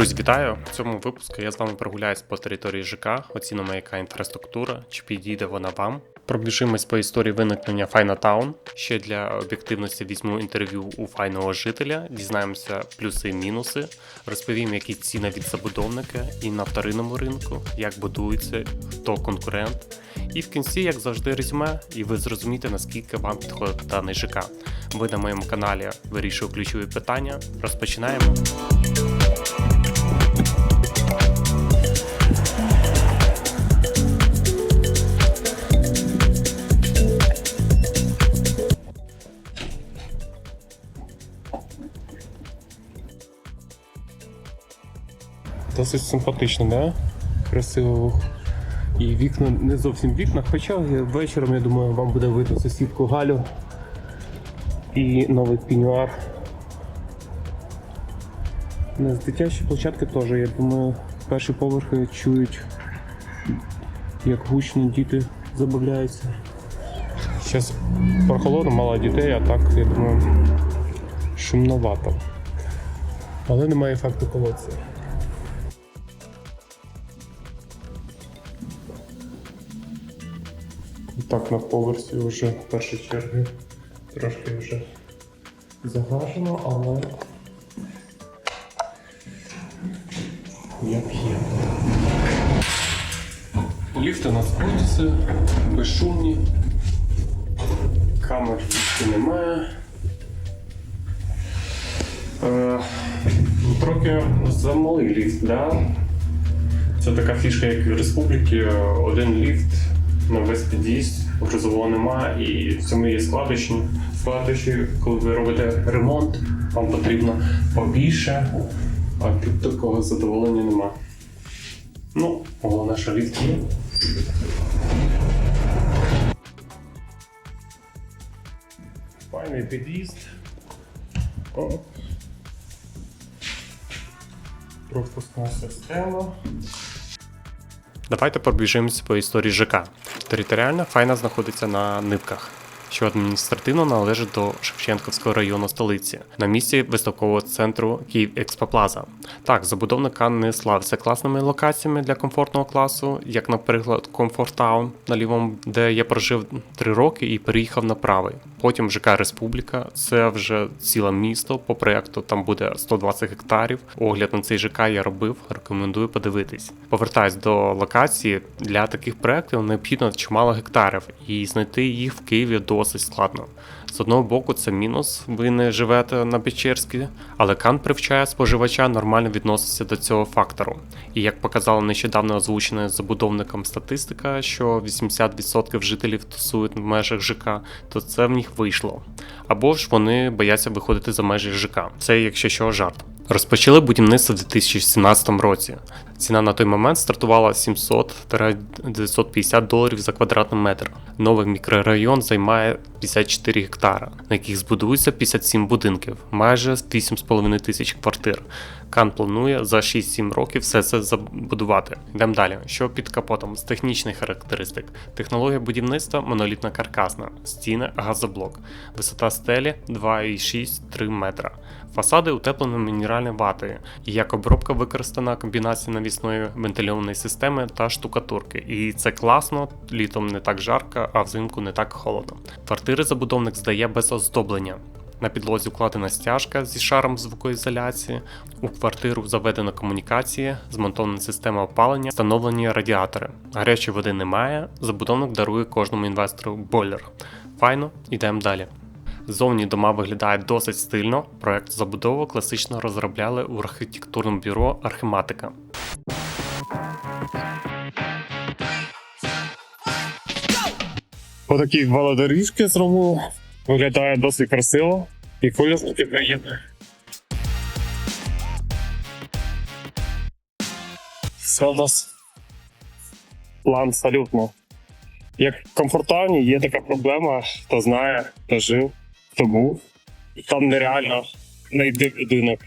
Друзі, вітаю! В цьому випуску я з вами прогуляюсь по території ЖК, оцінимо, яка інфраструктура, чи підійде вона вам. Пробіжимось по історії виникнення Файна Таун. Ще для об'єктивності візьму інтерв'ю у файного жителя, дізнаємося плюси і мінуси, розповім, які ціни від забудовника і на вторинному ринку, як будується, хто конкурент. І в кінці, як завжди, резюме, і ви зрозумієте, наскільки вам підходить даний ЖК. Ви на моєму каналі вирішую ключові питання. Розпочинаємо. Досить симпатично, да? Красиво. І вікна не зовсім вікна, хоча вечором, я думаю, вам буде видно сусідку Галю і новий пінюар. На дитячі площадки теж, я думаю, перші поверхи чують, як гучно діти забавляються. Зараз прохолодно, мало дітей, а так, я думаю, шумновато. Але немає факту колодця. Так, на поверсі вже в першій черзі трошки вже загажено, але як є. Ліфти на спутці, безшумні, камер ліфту немає. Е, трохи замалий ліфт, да? Це така фішка, як в республіки, один ліфт на весь під'їзд, грузового немає, і в цьому є складочні. Складочі, коли ви робите ремонт, вам потрібно побільше, а тут такого задоволення нема. Ну, головне, що ліфт є. Файний під'їзд. Пропускна система. Давайте пробіжимося по історії ЖК. Територіально файна знаходиться на Нивках, що адміністративно належить до Шевченківського району столиці, на місці виставкового центру Київ Експоплаза. Так, забудовника не славився класними локаціями для комфортного класу, як, наприклад, Комфорт Таун на лівому, де я прожив три роки і переїхав на правий. Потім ЖК Республіка, це вже ціле місто. По проекту там буде 120 гектарів. Огляд на цей ЖК я робив, рекомендую подивитись. Повертаюсь до локації. Для таких проєктів необхідно чимало гектарів, і знайти їх в Києві досить складно. З одного боку, це мінус, ви не живете на Печерській, але Кан привчає споживача нормально відноситися до цього фактору. І як показала нещодавно озвучена забудовником статистика, що 80% жителів тусують в межах ЖК, то це в них вийшло. Або ж вони бояться виходити за межі ЖК. Це, якщо що, жарт. Розпочали будівництво в 2017 році. Ціна на той момент стартувала 700-950 доларів за квадратний метр. Новий мікрорайон займає 54 гектара, на яких збудується 57 будинків, майже 8,5 тисяч квартир. Кан планує за 6-7 років все це забудувати. Йдемо далі. Що під капотом з технічних характеристик? Технологія будівництва монолітна каркасна, стіни газоблок, висота стелі 2,6-3 метра. Фасади утеплені мінеральною ватою, як обробка використана комбінація навісної вентильованої системи та штукатурки. І це класно, літом не так жарко, а взимку не так холодно. Квартири забудовник здає без оздоблення. На підлозі вкладена стяжка зі шаром звукоізоляції. У квартиру заведено комунікації, змонтована система опалення, встановлені радіатори. Гарячої води немає. Забудовник дарує кожному інвестору бойлер. Файно, йдемо далі. Зовні дома виглядають досить стильно. Проект забудови класично розробляли у архітектурному бюро Архематика. Отакі велодоріжки зробили. Виглядає досить красиво і колір такий приємний. Це у нас план абсолютно. Як в є така проблема, хто знає, хто жив, хто був. І там нереально знайти будинок.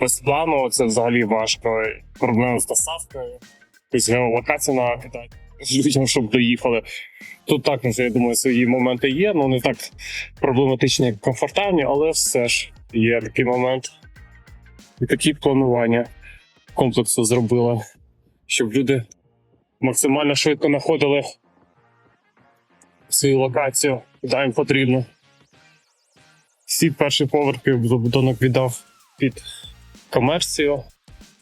Без плану це взагалі важко. Проблема з доставкою, якусь геолокацію накидати людям, щоб доїхали. Тут також, я думаю, свої моменти є, ну не так проблематичні, як в комфортавні, але все ж є такий момент і такі планування. комплексу зробила, щоб люди максимально швидко знаходили свою локацію, куди їм потрібно. Всі перші поверхи забудовник віддав під комерцію.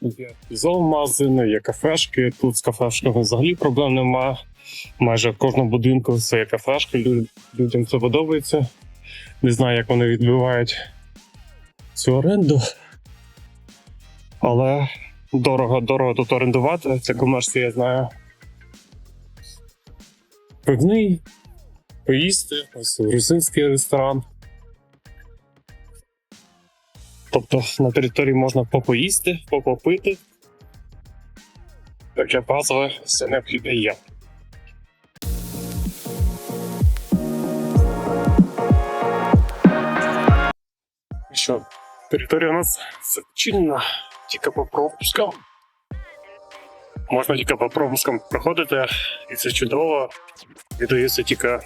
Є зоомагазини, є кафешки. Тут з кафешками взагалі проблем немає. Майже в кожному будинку своя кафешка. Лю- Людям це подобається. Не знаю, як вони відбивають цю оренду. Але дорого, дорого тут орендувати. Це комерція, я знаю. Пивний, поїсти, ось грузинський ресторан. Тобто на території можна попоїсти, попопити. Таке базове все необхідне є. Що, територія у нас зачинена тільки по пропускам. Можна тільки по пропускам проходити, і це чудово. Віддається тільки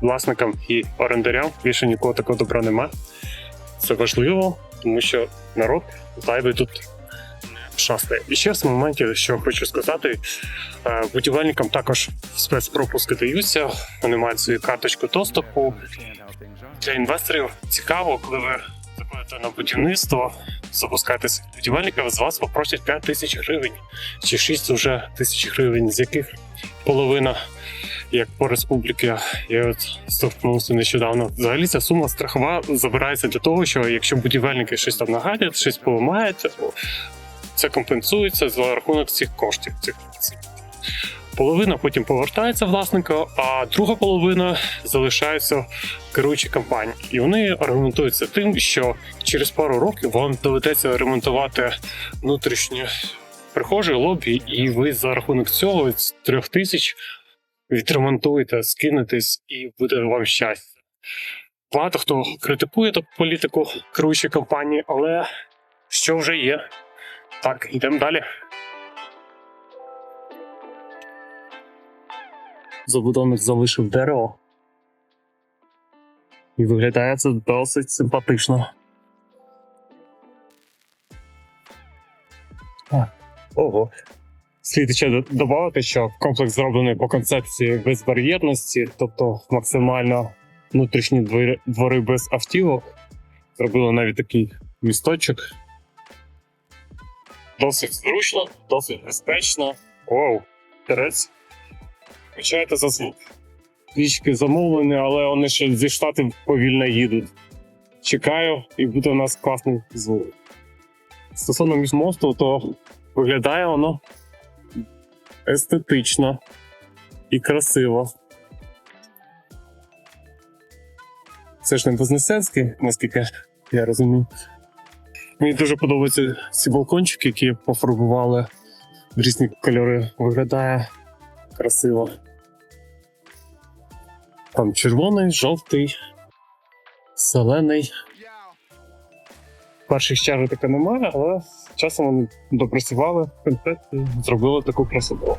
власникам і орендарям. Більше нікого такого добра нема. Це важливо, тому що народ зайвий тут шастає. І ще з моментів, що хочу сказати, е, будівельникам також спецпропуски даються, вони мають свою карточку доступу. Для інвесторів цікаво, коли ви заходите на будівництво, запускаєтесь будівельників, з вас попросять 5 тисяч гривень чи 6 вже тисяч гривень, з яких половина, як по республіки, я от стовкнувся нещодавно. Взагалі ця сума страхова забирається для того, що якщо будівельники щось там нагадять, щось поламають, це компенсується за рахунок цих коштів. Цих. Половина потім повертається власнику, а друга половина залишається керуючій компанії. І вони аргументуються тим, що через пару років вам доведеться ремонтувати внутрішнє прихожі лобі, і ви за рахунок цього з трьох тисяч відремонтуєте, скинетесь, і буде вам щастя. Багато хто критикує таку політику керуючої компанії, але що вже є? Так, йдемо далі. Забудовник залишив дерево. І виглядає це досить симпатично. Ого. Слід ще додати, що комплекс зроблений по концепції безбар'єрності, тобто максимально внутрішні двори, без автівок. Зробили навіть такий місточок. Досить зручно, досить безпечно. Оу, терець. Вибачайте за звук. Трішки замовлені, але вони ще зі штатів повільно їдуть. Чекаю, і буде у нас класний звук. Стосовно міжмосту, то виглядає воно естетично і красиво. Це ж не Вознесенський, наскільки я розумію. Мені дуже подобаються ці балкончики, які пофарбували в різні кольори. Виглядає красиво. Там червоний, жовтий, зелений. Перших чар таке немає, але часом вони допрацювали концепцію, зробили таку красоту.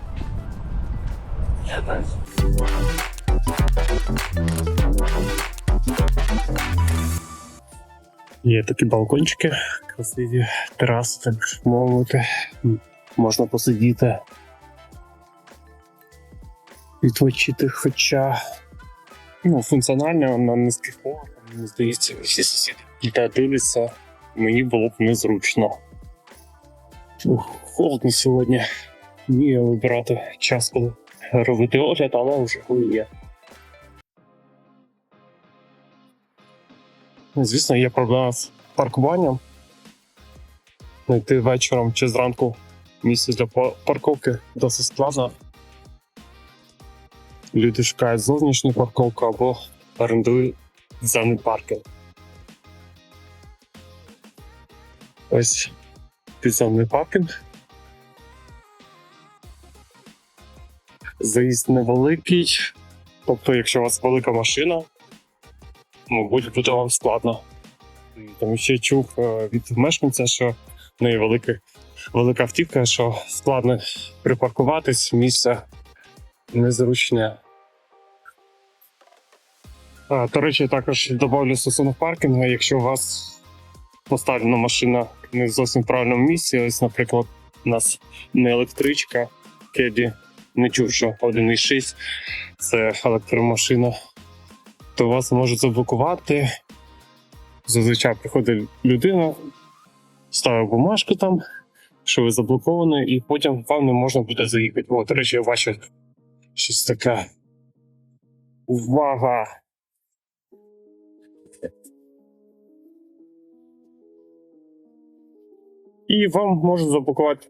Є такі балкончики, красиві тераси, так мовити. Можна посидіти. Відпочити, хоча ну, функціонально на низьких поверхах, мені здається, всі сусіди дивляться, мені було б незручно. Ух, холодно сьогодні. Вмію вибирати час, коли робити огляд, але вже є. Ну, Звісно, є проблема з паркуванням. Знайти вечором чи зранку місце для парковки досить складно. Люди шукають зовнішню парковку або орендують зелений паркінг. Ось підземний паркінг. Заїзд невеликий. Тобто, якщо у вас велика машина, мабуть, буде вам складно. Тому ще чув е, від мешканця, що в неї велика, велика автівка, що складно припаркуватись, місце незручне. До речі, також додавлю стосовно паркінгу, якщо у вас поставлена машина не в зовсім правильному місці, ось, наприклад, у нас не електричка, кеді не чув, що 1.6 це електромашина, то вас можуть заблокувати. Зазвичай приходить людина, ставить бумажку там, що ви заблоковані, і потім вам не можна буде заїхати. О, до речі, я бачу щось таке. Увага! І вам можуть заблокувати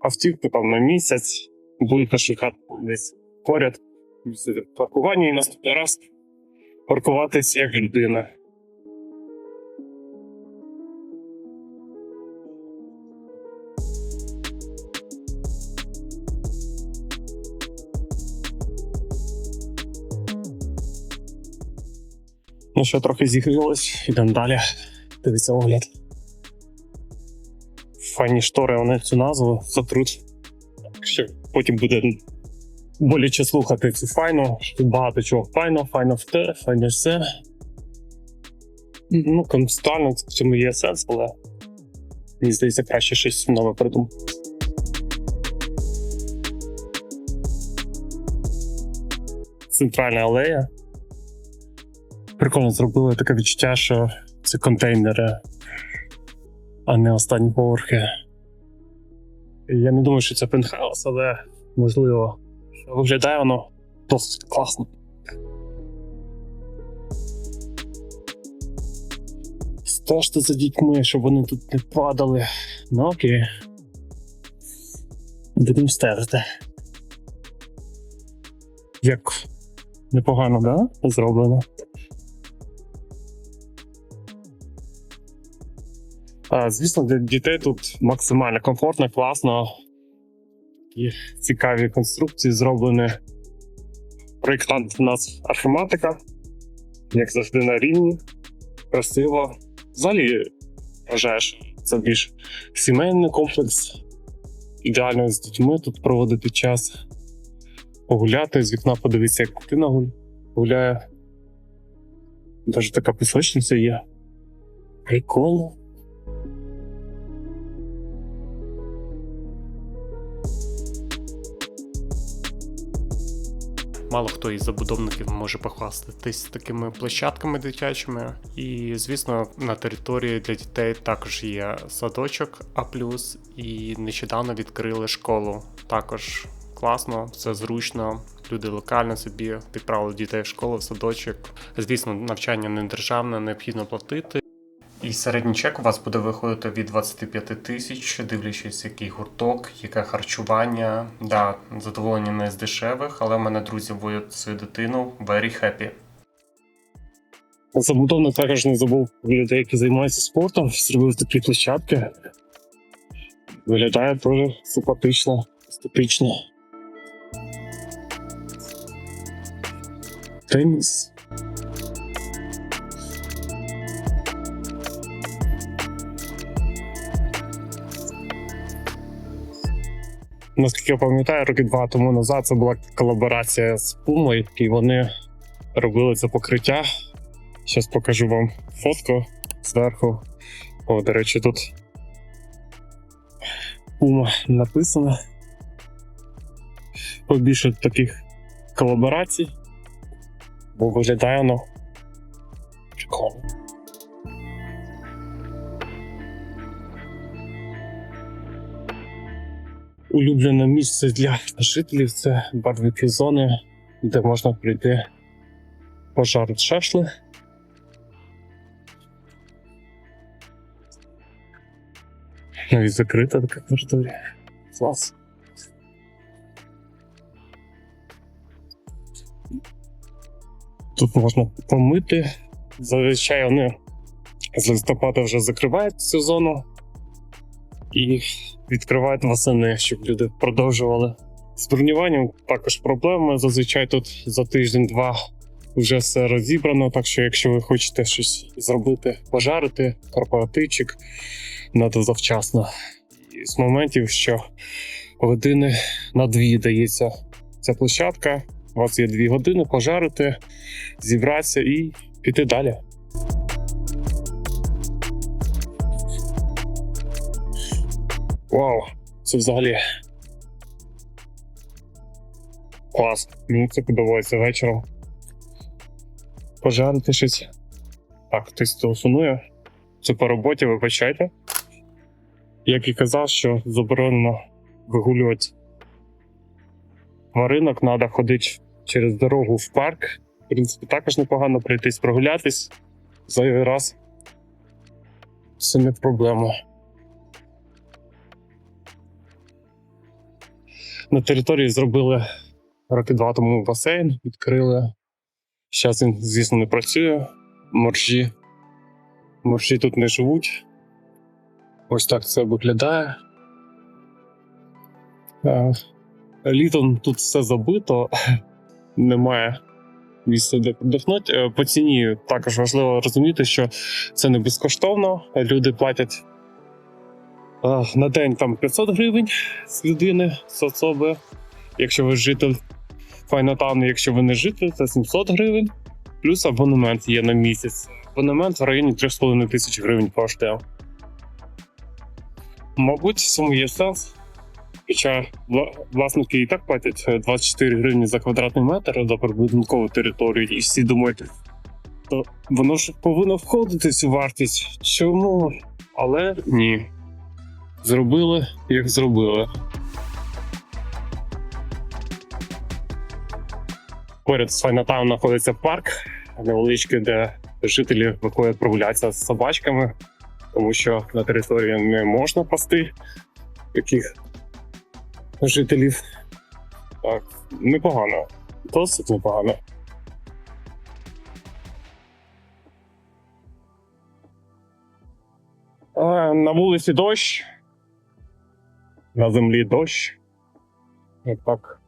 автівку там на місяць, будете шукати десь поряд паркування і наступний раз паркуватись як людина. Ну що, трохи зігрілось, ідемо далі. Дивіться огляд. Файні штори, вони цю назву затруть. Ще потім буде боляче слухати цю файну. Тут багато чого файно, файно в те, файно все. Ну, концептуально в цьому є сенс, але мені здається, краще щось нове придумати. Центральна алея. Прикольно зробили таке відчуття, що це контейнери, а не останні поверхи. Я не думаю, що це пентхаус, але можливо, що виглядає воно досить класно. Стежте за дітьми, щоб вони тут не падали. Ну окей. Будемо стежити. Як непогано, да? Зроблено. Звісно, для дітей тут максимально комфортно, класно. І цікаві конструкції зроблені. Проєктант у нас архематика, як завжди на рівні, красиво. Взагалі вважаю, що це більш сімейний комплекс. Ідеально з дітьми тут проводити час, погуляти, з вікна подивитися, як дитина гуляє. Навіть така пісочниця є. Прикольно. Мало хто із забудовників може похвастатись такими площадками дитячими. І, звісно, на території для дітей також є садочок А, і нещодавно відкрили школу. Також класно, все зручно. Люди локально собі відправили дітей в школу, в садочок. Звісно, навчання не державне, необхідно платити. І середній чек у вас буде виходити від 25 тисяч, дивлячись, який гурток, яке харчування. Да, задоволення не з дешевих, але в мене друзі водять свою дитину very happy. Забудовник також не забув людей, які займаються спортом, зробив такі площадки. Виглядає дуже симпатично, естетично. Теніс. Наскільки я пам'ятаю, роки два тому назад це була колаборація з Puma, і вони робили це покриття. Зараз покажу вам фотку зверху. О, до речі, тут Puma написано. Побільше таких колаборацій. Бо виглядає воно прикольно. Улюблене місце для жителів це барбекю зони, де можна прийти пожарити шашли. Навіть закрита така територія. Клас. Тут можна помити. Зазвичай вони з листопада вже закривають цю зону і відкривають восени, щоб люди продовжували. З бронюванням також проблеми. Зазвичай тут за тиждень-два вже все розібрано. Так що, якщо ви хочете щось зробити, пожарити, корпоративчик, надо завчасно. І з моментів, що години на дві дається ця площадка. У вас є дві години пожарити, зібратися і піти далі. Вау! Це взагалі. Клас. Мені це подобається вечором. Пожарити щось. Так, хтось телефонує. Це по роботі, вибачайте. Як і казав, що заборонено вигулювати тваринок, треба ходити через дорогу в парк. В принципі, також непогано пройтись, прогулятись зайвий раз. Це не проблема. На території зробили роки два тому басейн, відкрили. Зараз він, звісно, не працює. Моржі. Моржі тут не живуть. Ось так це виглядає. Е, Літом тут все забито, немає місця, де подихнути. Е, По ціні також важливо розуміти, що це не безкоштовно. Люди платять на день там 500 гривень з людини, з особи. Якщо ви житель Файнотауну, якщо ви не житель, це 700 гривень. Плюс абонемент є на місяць. Абонемент в районі 3,5 тисяч гривень коштує. Мабуть, цьому є сенс. Хоча власники і так платять е, 24 гривні за квадратний метр за прибудинкову територію, і всі думають, то воно ж повинно входити в цю вартість. Чому? Але ні. Зробили, як зробили. Поряд з Файнатаун знаходиться парк невеличкий, де жителі виходять прогулятися з собачками, тому що на території не можна пасти таких жителів. Так, непогано. Досить непогано. На вулиці дощ. На землі дощ. От так.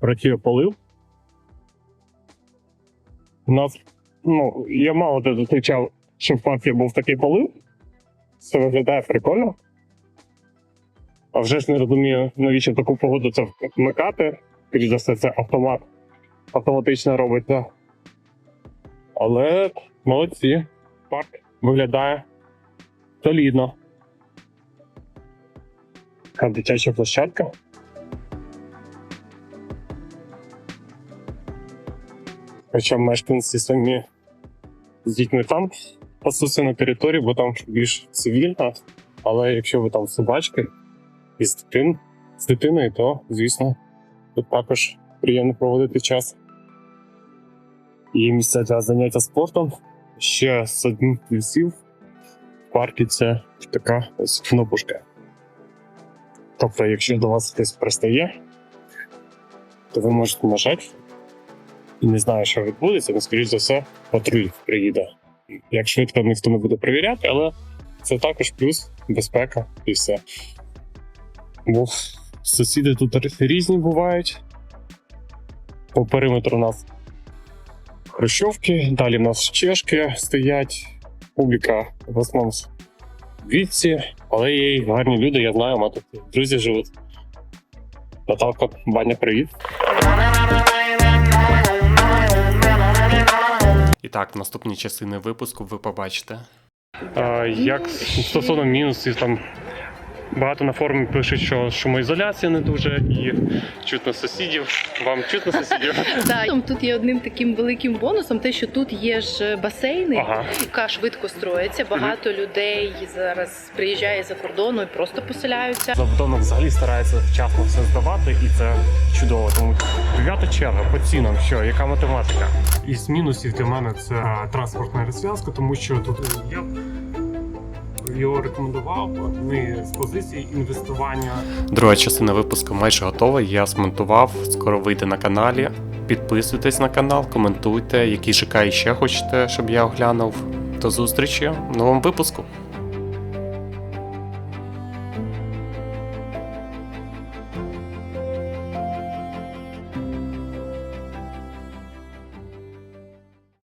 Працює полив. У нас, ну, я мало де зустрічав, що в парку був такий полив. Це виглядає прикольно. А вже ж не розумію, навіщо таку погоду це вмикати. Скоріше за все, це автомат автоматично робиться. Але молодці. Парк виглядає солідно. Така дитяча площадка. Хоча мешканці самі з дітьми там пасуться на території, бо там більш цивільно. Але якщо ви там собачки і з дитин, з дитиною, то звісно, тут також приємно проводити час. Є місця для заняття спортом. Ще з одним плюсів в парку це така ось кнопушка. Тобто, якщо до вас хтось пристає, то ви можете нажати і не знаю, що відбудеться, але, скоріш за все, патруль приїде. Як швидко ніхто не буде перевіряти, але це також плюс, безпека і все. Бо сусіди тут різні бувають. По периметру у нас хрущовки, далі в нас чешки стоять, публіка в основному віці, але є й гарні люди, я знаю, у мене тут друзі живуть. Наталка, баня, привіт. І так, наступні частини випуску ви побачите. А, як стосовно мінусів, там багато на форумі пишуть, що шумоізоляція не дуже і чутно сусідів. Вам чутно сусідів? Так, тут є одним таким великим бонусом, те, що тут є ж басейни, Ага. яка швидко строїться. Багато людей зараз приїжджає за кордону і просто поселяються. Забудовник взагалі старається вчасно все здавати, і це чудово. Тому дев'ята черга по цінам, що яка математика? Із мінусів для мене це транспортна розв'язка, тому що тут я його рекомендував не з позиції інвестування. Друга частина випуску майже готова. Я змонтував, скоро вийде на каналі. Підписуйтесь на канал, коментуйте, які ЖК ще хочете, щоб я оглянув. До зустрічі в новому випуску.